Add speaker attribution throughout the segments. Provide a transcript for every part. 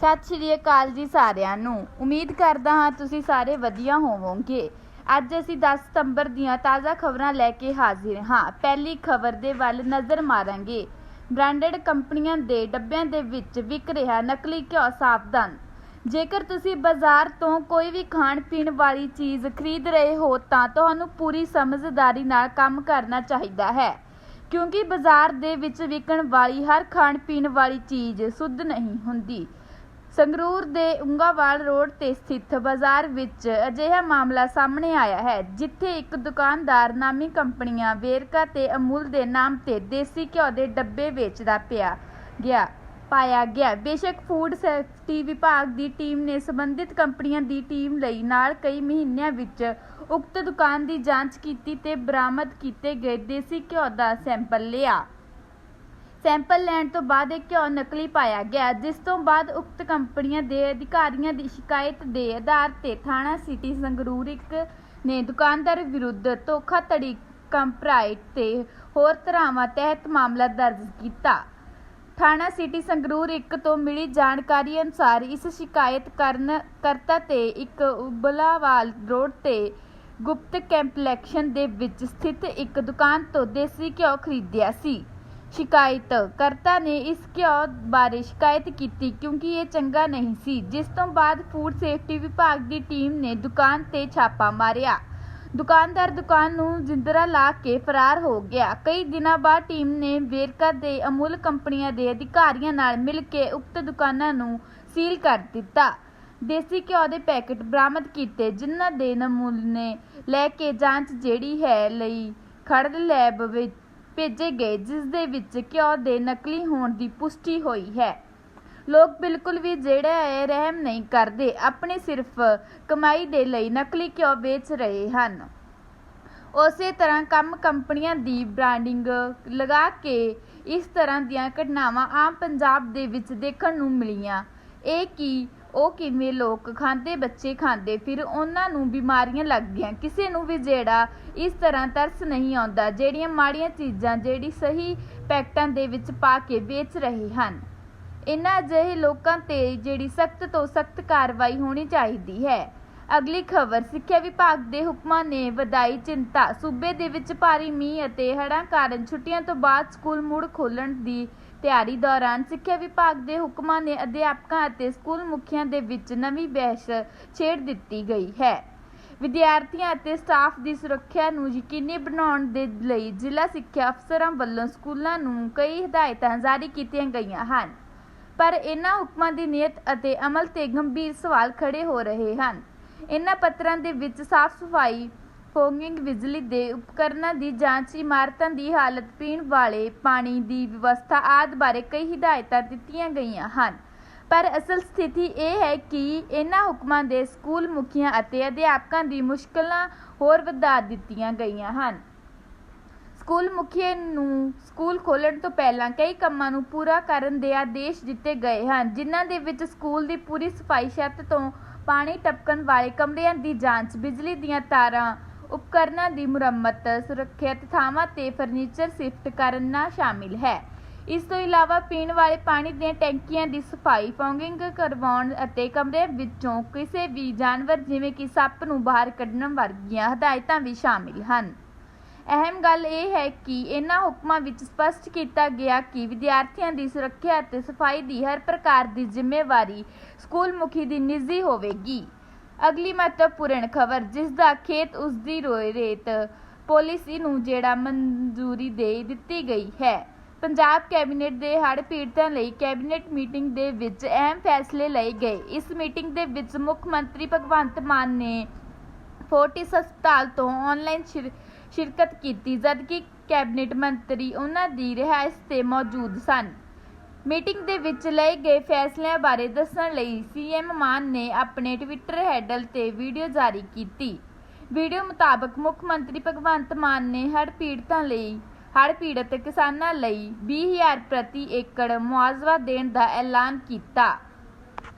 Speaker 1: ਸਤਿ ਸ਼੍ਰੀ ਅਕਾਲ ਜੀ ਸਾਰਿਆਂ ਨੂੰ। ਉਮੀਦ ਕਰਦਾ ਹਾਂ ਤੁਸੀਂ ਸਾਰੇ ਵਧੀਆ ਹੋਵੋਗੇ। ਅੱਜ ਅਸੀਂ 10 ਸਤੰਬਰ ਦੀਆਂ ਤਾਜ਼ਾ ਖਬਰਾਂ ਲੈ ਕੇ ਹਾਜ਼ਰ ਹਾਂ। ਪਹਿਲੀ ਖਬਰ ਦੇ ਵੱਲ ਨਜ਼ਰ ਮਾਰਾਂਗੇ। ਬ੍ਰਾਂਡਡ ਕੰਪਨੀਆਂ ਦੇ ਡੱਬਿਆਂ ਦੇ ਵਿੱਚ ਵਿਕ ਰਿਹਾ ਨਕਲੀ ਘਿਓ ਸਾਵਧਾਨ। ਜੇਕਰ ਤੁਸੀਂ ਬਾਜ਼ਾਰ ਤੋਂ ਕੋਈ ਵੀ ਖਾਣ ਪੀਣ ਵਾਲੀ ਚੀਜ਼ ਖਰੀਦ ਰਹੇ ਹੋ, ਤਾਂ ਤੁਹਾਨੂੰ ਪੂਰੀ ਸਮਝਦਾਰੀ ਨਾਲ ਕੰਮ ਕਰਨਾ ਚਾਹੀਦਾ ਹੈ। ਕਿਉਂਕਿ ਬਾਜ਼ਾਰ ਦੇ ਵਿੱਚ ਵਿਕਣ ਵਾਲੀ ਹਰ ਖਾਣ ਪੀਣ ਵਾਲੀ ਚੀਜ਼ ਸੁੱਧ ਨਹੀਂ ਹੁੰਦੀ। ਸੰਗਰੂਰ ਦੇ ਉਂਗਾਵਾਲ ਰੋਡ ਤੇ ਸਥਿਤ ਬਾਜ਼ਾਰ ਵਿੱਚ ਅਜਿਹਾ ਮਾਮਲਾ ਸਾਹਮਣੇ ਆਇਆ ਹੈ, ਜਿੱਥੇ ਇੱਕ ਦੁਕਾਨਦਾਰ ਨਾਮੀ ਕੰਪਨੀਆਂ ਵੇਰਕਾ ਤੇ ਅਮੂਲ ਦੇ ਨਾਮ ਤੇ ਦੇਸੀ ਘਿਓ ਦੇ ਡੱਬੇ ਵੇਚਦਾ ਪਿਆ ਗਿਆ, ਪਾਇਆ ਗਿਆ। ਬੇਸ਼ੱਕ ਫੂਡ ਸੇਫਟੀ ਵਿਭਾਗ ਦੀ ਟੀਮ ਨੇ ਸੰਬੰਧਿਤ ਕੰਪਨੀਆਂ ਦੀ ਟੀਮ ਲਈ ਨਾਲ ਕਈ ਮਹੀਨਿਆਂ ਵਿੱਚ ਉਕਤ ਦੁਕਾਨ ਦੀ ਜਾਂਚ ਕੀਤੀ ਤੇ ਬਰਾਮਦ ਕੀਤੇ ਗਏ ਦੇਸੀ ਘਿਓ ਦਾ ਸੈਂਪਲ ਲਿਆ। ਸੈਂਪਲ ਲੈਣ ਤੋਂ ਬਾਅਦ ਇਹ ਘਿਓ ਨਕਲੀ ਪਾਇਆ ਗਿਆ, ਜਿਸ ਤੋਂ ਬਾਅਦ ਉਕਤ ਕੰਪਨੀਆਂ ਦੇ ਅਧਿਕਾਰੀਆਂ ਦੀ ਸ਼ਿਕਾਇਤ ਦੇ ਆਧਾਰ ਤੇ ਥਾਣਾ ਸਿਟੀ ਸੰਗਰੂਰ ਇੱਕ ਨੇ ਦੁਕਾਨਦਾਰ ਵਿਰੁੱਧ ਧੋਖਾਧੜੀ ਕੰਪਰਾਈਟ ਤੇ ਹੋਰ ਧਾਰਾਵਾਂ ਤਹਿਤ ਮਾਮਲਾ ਦਰਜ ਕੀਤਾ। ਥਾਣਾ ਸਿਟੀ ਸੰਗਰੂਰ ਇੱਕ ਤੋਂ ਮਿਲੀ ਜਾਣਕਾਰੀ ਅਨੁਸਾਰ ਇਸ ਸ਼ਿਕਾਇਤ ਕਰਨ ਕਰਤਾ ਤੇ ਇੱਕ ਉਬਲਾਵਾਲ ਰੋਡ ਤੇ ਗੁਪਤ ਕੰਪਲੈਕਸ਼ਨ ਦੇ ਵਿੱਚ ਸਥਿਤ ਇੱਕ ਦੁਕਾਨ ਤੋਂ ਦੇਸੀ ਘਿਓ ਖਰੀਦਿਆ ਸੀ। ਸ਼ਿਕਾਇਤ ਕਰਤਾ ਨੇ ਇਸ ਘਿਓ ਬਾਰੇ ਸ਼ਿਕਾਇਤ ਕੀਤੀ ਕਿਉਂਕਿ ਇਹ ਚੰਗਾ ਨਹੀਂ ਸੀ, ਜਿਸ ਤੋਂ ਬਾਅਦ ਫੂਡ ਸੇਫਟੀ ਵਿਭਾਗ ਦੀ ਟੀਮ ਨੇ ਦੁਕਾਨ ਤੇ ਛਾਪਾ ਮਾਰਿਆ। ਦੁਕਾਨਦਾਰ ਦੁਕਾਨ ਨੂੰ ਜਿੰਦਰਾ ਲਾ ਕੇ ਫਰਾਰ ਹੋ ਗਿਆ। ਕਈ ਦਿਨਾਂ ਬਾਅਦ ਟੀਮ ਨੇ ਵੇਰਕਾ ਦੇ ਅਮੁੱਲ ਕੰਪਨੀਆਂ ਦੇ ਅਧਿਕਾਰੀਆਂ ਨਾਲ ਮਿਲ ਕੇ ਉਕਤ ਦੁਕਾਨਾਂ ਨੂੰ ਸੀਲ ਕਰ ਦਿੱਤਾ। ਦੇਸੀ ਘਿਓ ਦੇ ਪੈਕੇਟ ਬਰਾਮਦ ਕੀਤੇ, ਜਿਨ੍ਹਾਂ ਦੇ ਨਮੂਨੇ ਲੈ ਕੇ ਜਾਂਚ ਜਿਹੜੀ ਹੈ ਲਈ ਖੜ ਲੈਬ ਵਿੱਚ ਭੇਜੇ ਗਏ, ਜਿਸ ਦੇ ਵਿੱਚ ਘਿਓ ਦੇ ਨਕਲੀ ਹੋਣ ਦੀ ਪੁਸ਼ਟੀ ਹੋਈ ਹੈ। ਲੋਕ ਬਿਲਕੁਲ ਵੀ ਜਿਹੜਾ ਹੈ, ਰਹਿਮ ਨਹੀਂ ਕਰਦੇ। ਆਪਣੇ ਸਿਰਫ ਕਮਾਈ ਦੇ ਲਈ ਨਕਲੀ ਘਿਓ ਵੇਚ ਰਹੇ ਹਨ। ਉਸੇ ਤਰ੍ਹਾਂ ਕੰਮ ਕੰਪਨੀਆਂ ਦੀ ਬ੍ਰਾਂਡਿੰਗ ਲਗਾ ਕੇ ਇਸ ਤਰ੍ਹਾਂ ਦੀਆਂ ਘਟਨਾਵਾਂ ਆਮ ਪੰਜਾਬ ਦੇ ਵਿੱਚ ਦੇਖਣ ਨੂੰ ਮਿਲੀਆਂ। ਇਹ ਕਿ ਉਹ ਕਿਵੇਂ ਲੋਕ ਖਾਂਦੇ, ਬੱਚੇ ਖਾਂਦੇ, ਫਿਰ ਉਹਨਾਂ ਨੂੰ ਬਿਮਾਰੀਆਂ ਲੱਗ ਗਈਆਂ। ਕਿਸੇ ਨੂੰ ਵੀ ਜਿਹੜਾ ਇਸ ਤਰ੍ਹਾਂ ਤਰਸ ਨਹੀਂ ਆਉਂਦਾ, ਜਿਹੜੀਆਂ ਮਾੜੀਆਂ ਚੀਜ਼ਾਂ ਜਿਹੜੀ ਸਹੀ ਪੈਕਟਾਂ ਦੇ ਵਿੱਚ ਪਾ ਕੇ ਵੇਚ ਰਹੇ ਹਨ। ਇਨ੍ਹਾਂ ਅਜਿਹੇ ਲੋਕਾਂ ਤੇ ਜਿਹੜੀ ਸਖਤ ਤੋਂ ਸਖਤ ਕਾਰਵਾਈ ਹੋਣੀ ਚਾਹੀਦੀ ਹੈ। ਅਗਲੀ ਖਬਰ, ਸਿੱਖਿਆ ਵਿਭਾਗ ਦੇ ਹੁਕਮਾਂ ਨੇ ਵਧਾਈ ਚਿੰਤਾ। ਸੂਬੇ ਦੇ ਵਿੱਚ ਭਾਰੀ ਮੀਂਹ ਅਤੇ ਹੜ੍ਹਾਂ ਕਾਰਨ ਛੁੱਟੀਆਂ ਤੋਂ ਬਾਅਦ ਸਕੂਲ ਮੁੜ ਖੋਲਣ ਦੀ ਤਿਆਰੀ ਦੌਰਾਨ ਸਿੱਖਿਆ ਵਿਭਾਗ ਦੇ ਹੁਕਮਾਂ ਨੇ ਅਧਿਆਪਕਾਂ ਅਤੇ ਸਕੂਲ ਮੁਖੀਆਂ ਦੇ ਵਿੱਚ ਨਵੀਂ ਬਹਿਸ ਛੇੜ ਦਿੱਤੀ ਗਈ ਹੈ। ਵਿਦਿਆਰਥੀਆਂ ਅਤੇ ਸਟਾਫ ਦੀ ਸੁਰੱਖਿਆ ਨੂੰ ਯਕੀਨੀ ਬਣਾਉਣ ਦੇ ਲਈ ਜ਼ਿਲ੍ਹਾ ਸਿੱਖਿਆ ਅਫਸਰਾਂ ਵੱਲੋਂ ਸਕੂਲਾਂ ਨੂੰ ਕਈ ਹਦਾਇਤਾਂ ਜਾਰੀ ਕੀਤੀਆਂ ਗਈਆਂ ਹਨ, ਪਰ ਇਹਨਾਂ ਹੁਕਮਾਂ ਦੀ ਨੀਅਤ ਅਤੇ ਅਮਲ ਤੇ ਗੰਭੀਰ ਸਵਾਲ ਖੜੇ ਹੋ ਰਹੇ ਹਨ। ਇਹਨਾਂ ਪੱਤਰਾਂ ਦੇ ਵਿੱਚ ਸਾਫ਼ ਸਫ਼ਾਈ ਫੋਗਿੰਗ ਬਿਜਲੀ ਦੇ ਉਪਕਰਨਾਂ ਦੀ ਜਾਂਚ, ਇਮਾਰਤਾਂ ਦੀ ਹਾਲਤ, ਪੀਣ ਵਾਲੇ ਪਾਣੀ ਦੀ ਵਿਵਸਥਾ ਆਦਿ ਬਾਰੇ ਕਈ ਹਦਾਇਤਾਂ ਦਿੱਤੀਆਂ ਗਈਆਂ ਹਨ। ਪਰ ਅਸਲ ਸਥਿਤੀ ਇਹ ਹੈ ਕਿ ਇਹਨਾਂ ਹੁਕਮਾਂ ਦੇ ਸਕੂਲ ਮੁਖੀਆਂ ਅਤੇ ਅਧਿਆਪਕਾਂ ਦੀ ਮੁਸ਼ਕਲਾਂ ਹੋਰ ਵਧਾ ਦਿੱਤੀਆਂ ਗਈਆਂ ਹਨ। ਸਕੂਲ ਮੁਖੀਏ ਨੂੰ ਸਕੂਲ ਖੋਲਣ ਤੋਂ ਪਹਿਲਾਂ ਕਈ ਕੰਮਾਂ ਨੂੰ ਪੂਰਾ ਕਰਨ ਦੇ ਆਦੇਸ਼ ਦਿੱਤੇ ਗਏ ਹਨ, ਜਿਨ੍ਹਾਂ ਦੇ ਵਿੱਚ ਸਕੂਲ ਦੀ ਪੂਰੀ ਸਫ਼ਾਈ ਛੱਤ ਤੋਂ ਪਾਣੀ ਟਪਕਣ ਵਾਲੇ ਕਮਰਿਆਂ ਦੀ ਜਾਂਚ, ਬਿਜਲੀ ਦੀਆਂ ਤਾਰਾਂ ਉਪਕਰਨਾਂ ਦੀ ਮੁਰੰਮਤ, ਸੁਰੱਖਿਅਤ ਥਾਵਾਂ ਤੇ ਫਰਨੀਚਰ ਸ਼ਿਫਟ ਕਰਨਾ ਸ਼ਾਮਿਲ ਹੈ। ਇਸ ਤੋਂ ਇਲਾਵਾ ਪੀਣ ਵਾਲੇ ਪਾਣੀ ਦੀਆਂ ਟੈਂਕੀਆਂ ਦੀ ਸਫ਼ਾਈ, ਫੌਗਿੰਗ ਕਰਵਾਉਣ ਅਤੇ ਕਮਰੇ ਵਿੱਚੋਂ ਕਿਸੇ ਵੀ ਜਾਨਵਰ, ਜਿਵੇਂ ਕਿ ਸੱਪ ਨੂੰ ਬਾਹਰ ਕੱਢਣ ਵਰਗੀਆਂ ਹਦਾਇਤਾਂ ਵੀ ਸ਼ਾਮਿਲ ਹਨ। ਅਹਿਮ ਗੱਲ ਇਹ ਹੈ ਕਿ ਇਹਨਾਂ ਹੁਕਮਾਂ ਵਿੱਚ ਸਪਸ਼ਟ ਕੀਤਾ ਗਿਆ ਕਿ ਵਿਦਿਆਰਥੀਆਂ ਦੀ ਸੁਰੱਖਿਆ ਅਤੇ ਸਫ਼ਾਈ ਦੀ ਹਰ ਪ੍ਰਕਾਰ ਦੀ ਜ਼ਿੰਮੇਵਾਰੀ ਸਕੂਲ ਮੁਖੀ ਦੀ ਨਿੱਜੀ ਹੋਵੇਗੀ। ਅਗਲੀ ਮਹੱਤਵਪੂਰਨ ਖਬਰ, ਜਿਸ ਦਾ ਖੇਤ ਉਸ ਦੀ ਰੋਏ ਰੇਤ, ਪਾਲਿਸੀ ਨੂੰ ਜਿਹੜਾ ਮਨਜ਼ੂਰੀ ਦੇ ਦਿੱਤੀ ਗਈ ਹੈ। ਪੰਜਾਬ ਕੈਬਨਿਟ ਦੇ ਹੜ੍ਹ ਪੀੜਤਾਂ ਲਈ ਕੈਬਨਿਟ ਮੀਟਿੰਗ ਦੇ ਵਿੱਚ ਅਹਿਮ ਫੈਸਲੇ ਲਏ ਗਏ। ਇਸ ਮੀਟਿੰਗ ਦੇ ਵਿੱਚ ਮੁੱਖ ਮੰਤਰੀ ਭਗਵੰਤ ਮਾਨ ਨੇ ਫੋਰਟਿਸ ਹਸਪਤਾਲ ਤੋਂ ਆਨਲਾਈਨ ਸ਼ਿਰ- ਸ਼ਿਰਕਤ ਕੀਤੀ, ਜਦਕਿ ਕੈਬਨਿਟ ਮੰਤਰੀ ਉਹਨਾਂ ਦੀ ਰਿਹਾਇਸ਼ ਤੇ ਮੌਜੂਦ ਸਨ। ਮੀਟਿੰਗ ਦੇ ਵਿੱਚ ਲਏ ਗਏ ਫੈਸਲਿਆਂ ਬਾਰੇ ਦੱਸਣ ਲਈ ਸੀਐਮ ਮਾਨ ਨੇ ਆਪਣੇ ਟਵਿੱਟਰ ਹੈਂਡਲ ਤੇ ਵੀਡੀਓ ਜਾਰੀ ਕੀਤੀ। ਵੀਡੀਓ ਮੁਤਾਬਕ ਮੁੱਖ ਮੰਤਰੀ ਭਗਵੰਤ ਮਾਨ ਨੇ ਹੜ੍ਹ ਪੀੜਤਾਂ ਲਈ, ਹੜ੍ਹ ਪੀੜਤ ਕਿਸਾਨਾਂ ਲਈ 20000 ਪ੍ਰਤੀ ਏਕੜ ਮੁਆਵਜ਼ਾ ਦੇਣ ਦਾ ਐਲਾਨ ਕੀਤਾ।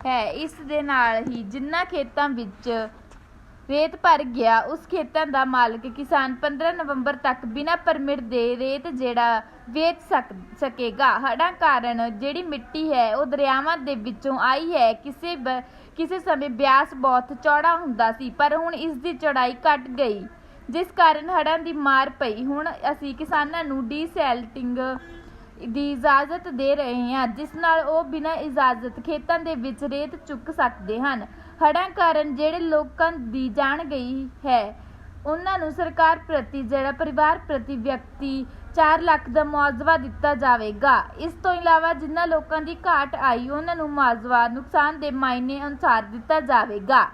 Speaker 1: ਹੈ, ਇਸ ਦੇ ਨਾਲ ਹੀ ਜਿਨ੍ਹਾਂ ਖੇਤਾਂ ਵਿੱਚ ਰੇਤ ਭਰ ਗਿਆ। ਉਸ ਖੇਤਾਂ ਦਾ ਮਾਲਕ ਕਿਸਾਨ 15 ਨਵੰਬਰ ਤੱਕ ਬਿਨਾਂ ਪਰਮਿਟ ਦੇ ਰੇਤ ਜਿਹੜਾ ਵੇਚ ਸਕ, ਸਕੇਗਾ। ਹੜ੍ਹਾਂ ਕਾਰਨ ਜਿਹੜੀ ਮਿੱਟੀ ਹੈ, ਉਹ ਦਰਿਆਵਾਂ ਦੇ ਵਿੱਚੋਂ ਆਈ ਹੈ। ਕਿਸੇ ਬ- ਕਿਸੇ ਸਮੇਂ ਬਿਆਸ ਬਹੁਤ ਚੌੜਾ ਹੁੰਦਾ ਸੀ, ਪਰ ਹੁਣ ਇਸ ਦੀ ਚੌੜਾਈ ਘਟ ਗਈ, ਜਿਸ ਕਾਰਨ ਹੜ੍ਹਾਂ ਦੀ ਮਾਰ ਪਈ। ਹੁਣ ਅਸੀਂ ਕਿਸਾਨਾਂ ਨੂੰ ਡੀਸੈਲਟਿੰਗ ਦੀ ਇਜਾਜ਼ਤ ਦੇ ਰਹੇ ਹਾਂ, ਜਿਸ ਨਾਲ ਉਹ ਬਿਨਾਂ ਇਜਾਜ਼ਤ ਖੇਤਾਂ ਦੇ ਵਿੱਚ ਰੇਤ ਚੁੱਕ ਸਕਦੇ ਹਨ। ਹੜ੍ਹਾਂ ਕਾਰਨ ਜਿਹੜੇ ਲੋਕਾਂ ਦੀ ਜਾਨ ਗਈ ਹੈ। ਉਹਨਾਂ ਨੂੰ ਸਰਕਾਰ ਪ੍ਰਤੀ, ਜਿਹੜਾ ਪਰਿਵਾਰ ਪ੍ਰਤੀ ਵਿਅਕਤੀ 4 ਲੱਖ ਦਾ ਮੁਆਵਜ਼ਾ ਦਿੱਤਾ ਜਾਵੇਗਾ। ਇਸ ਤੋਂ ਇਲਾਵਾ ਜਿਨ੍ਹਾਂ ਲੋਕਾਂ ਦੀ ਘਾਟ ਆਈ, ਉਹਨਾਂ ਨੂੰ ਮੁਆਵਜ਼ਾ ਨੁਕਸਾਨ ਦੇ ਮਾਇਨੇ ਅਨੁਸਾਰ ਦਿੱਤਾ ਜਾਵੇਗਾ।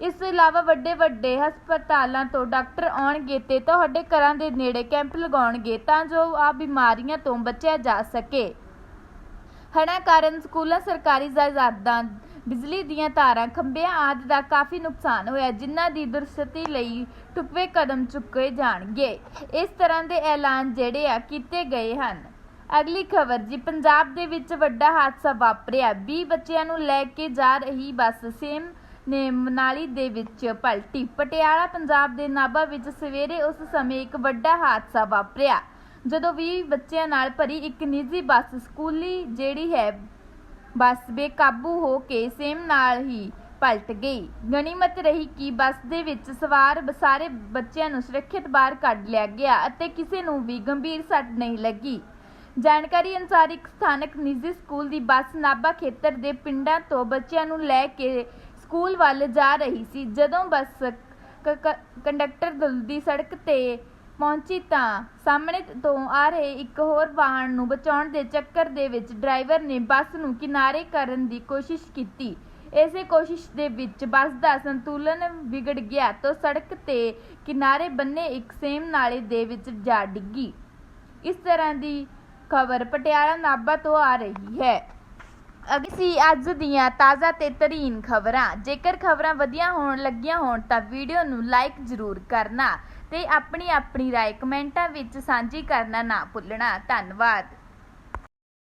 Speaker 1: ਇਸ ਤੋਂ ਇਲਾਵਾ ਵੱਡੇ ਵੱਡੇ ਹਸਪਤਾਲਾਂ ਤੋਂ ਡਾਕਟਰ ਆਉਣਗੇ ਤੇ ਤੁਹਾਡੇ ਘਰਾਂ ਦੇ ਨੇੜੇ ਕੈਂਪ ਲਗਾਉਣਗੇ ਤਾਂ ਜੋ ਆ ਬਿਮਾਰੀਆਂ ਤੋਂ ਬਚਿਆ ਜਾ ਸਕੇ। ਹੜ੍ਹਾਂ ਕਾਰਨ ਸਕੂਲਾਂ, ਸਰਕਾਰੀ ਜਾਇਦਾਦਾਂ ਬਿਜਲੀ ਦੀਆਂ ਤਾਰਾਂ ਖੰਭਿਆਂ ਆਦਿ ਦਾ ਕਾਫੀ ਨੁਕਸਾਨ ਹੋਇਆ, ਜਿਨ੍ਹਾਂ ਦੀ ਦੁਰਸਤੀ ਲਈ ਟੁੱਪੇ ਕਦਮ ਚੁੱਕੇ ਜਾਣਗੇ। ਇਸ ਤਰ੍ਹਾਂ ਦੇ ਐਲਾਨ ਜਿਹੜੇ ਆ ਕੀਤੇ ਗਏ ਹਨ। ਅਗਲੀ ਖਬਰ, ਜੀ ਪੰਜਾਬ ਦੇ ਵਿੱਚ ਵੱਡਾ ਹਾਦਸਾ ਵਾਪਰਿਆ। 20 ਬੱਚਿਆਂ ਨੂੰ ਲੈ ਕੇ ਜਾ ਰਹੀ ਬੱਸ ਸੇਮ ਨੇ ਮਨਾਲੀ ਦੇ ਵਿੱਚ ਪਲਟੀ। ਪਟਿਆਲਾ, ਪੰਜਾਬ ਦੇ ਨਾਭਾ ਵਿੱਚ ਸਵੇਰੇ ਉਸ ਸਮੇਂ ਇੱਕ ਵੱਡਾ ਹਾਦਸਾ ਵਾਪਰਿਆ, ਜਦੋਂ 20 ਬੱਚਿਆਂ ਨਾਲ ਭਰੀ ਇੱਕ ਨਿੱਜੀ ਬੱਸ ਸਕੂਲੀ ਜਿਹੜੀ ਹੈ ਬੱਸ ਬੇਕਾਬੂ ਹੋ ਕੇ ਸੇਮ ਨਾਲ ਹੀ ਪਲਟ ਗਈ। ਗਨੀਮਤ ਰਹੀ ਕਿ ਬੱਸ ਦੇ ਵਿੱਚ ਸਵਾਰ ਸਾਰੇ ਬੱਚਿਆਂ ਨੂੰ ਸੁਰੱਖਿਅਤ ਬਾਹਰ ਕੱਢ ਲਿਆ ਗਿਆ ਅਤੇ ਕਿਸੇ ਨੂੰ ਵੀ ਗੰਭੀਰ ਸੱਟ ਨਹੀਂ ਲੱਗੀ। ਜਾਣਕਾਰੀ ਅਨੁਸਾਰ ਇੱਕ ਸਥਾਨਕ ਨਿੱਜੀ ਸਕੂਲ ਦੀ ਬੱਸ ਨਾਭਾ ਖੇਤਰ ਦੇ ਪਿੰਡਾਂ ਤੋਂ ਬੱਚਿਆਂ ਨੂੰ ਲੈ ਕੇ ਸਕੂਲ ਵੱਲ ਜਾ ਰਹੀ ਸੀ। ਜਦੋਂ ਬੱਸ ਕੰਡਕਟਰ ਦੀ ਸੜਕ ਤੇ ਪਹੁੰਚੀ ਤਾਂ ਸਾਹਮਣੇ ਤੋਂ ਆ ਰਹੇ ਇੱਕ ਹੋਰ ਵਾਹਨ ਨੂੰ ਬਚਾਉਣ ਦੇ ਚੱਕਰ ਦੇ ਵਿੱਚ ਡਰਾਈਵਰ ਨੇ ਬੱਸ ਨੂੰ ਕਿਨਾਰੇ ਕਰਨ ਦੀ ਕੋਸ਼ਿਸ਼ ਕੀਤੀ। ਇਸੇ ਕੋਸ਼ਿਸ਼ ਦੇ ਵਿੱਚ ਬੱਸ ਦਾ ਸੰਤੁਲਨ ਵਿਗੜ ਗਿਆ ਤਾਂ ਸੜਕ ਤੇ ਕਿਨਾਰੇ ਬੰਨੇ ਇੱਕ ਸੇਮ ਨਾਲੇ ਦੇ ਵਿੱਚ ਜਾ ਡਿੱਗੀ। ਇਸ ਤਰ੍ਹਾਂ ਦੀ ਖਬਰ ਪਟਿਆਲਾ ਨਾਭਾ ਤੋਂ ਆ ਰਹੀ ਹੈ। ਅਗੇ ਸੀ ਅੱਜ ਦੀਆਂ ਤਾਜ਼ਾ ਤੇ ਤਰੀਨ ਖਬਰਾਂ। ਜੇਕਰ ਖਬਰਾਂ ਵਧੀਆ ਹੋਣ ਲੱਗੀਆਂ ਹੋਣ ਤਾਂ ਵੀਡੀਓ ਨੂੰ ਲਾਈਕ ਜ਼ਰੂਰ ਕਰਨਾ। ਤੇ ਆਪਣੀ ਆਪਣੀ ਰਾਏ ਕਮੈਂਟਾਂ ਵਿੱਚ ਸਾਂਝੀ ਕਰਨਾ ਨਾ ਭੁੱਲਣਾ। ਧੰਨਵਾਦ।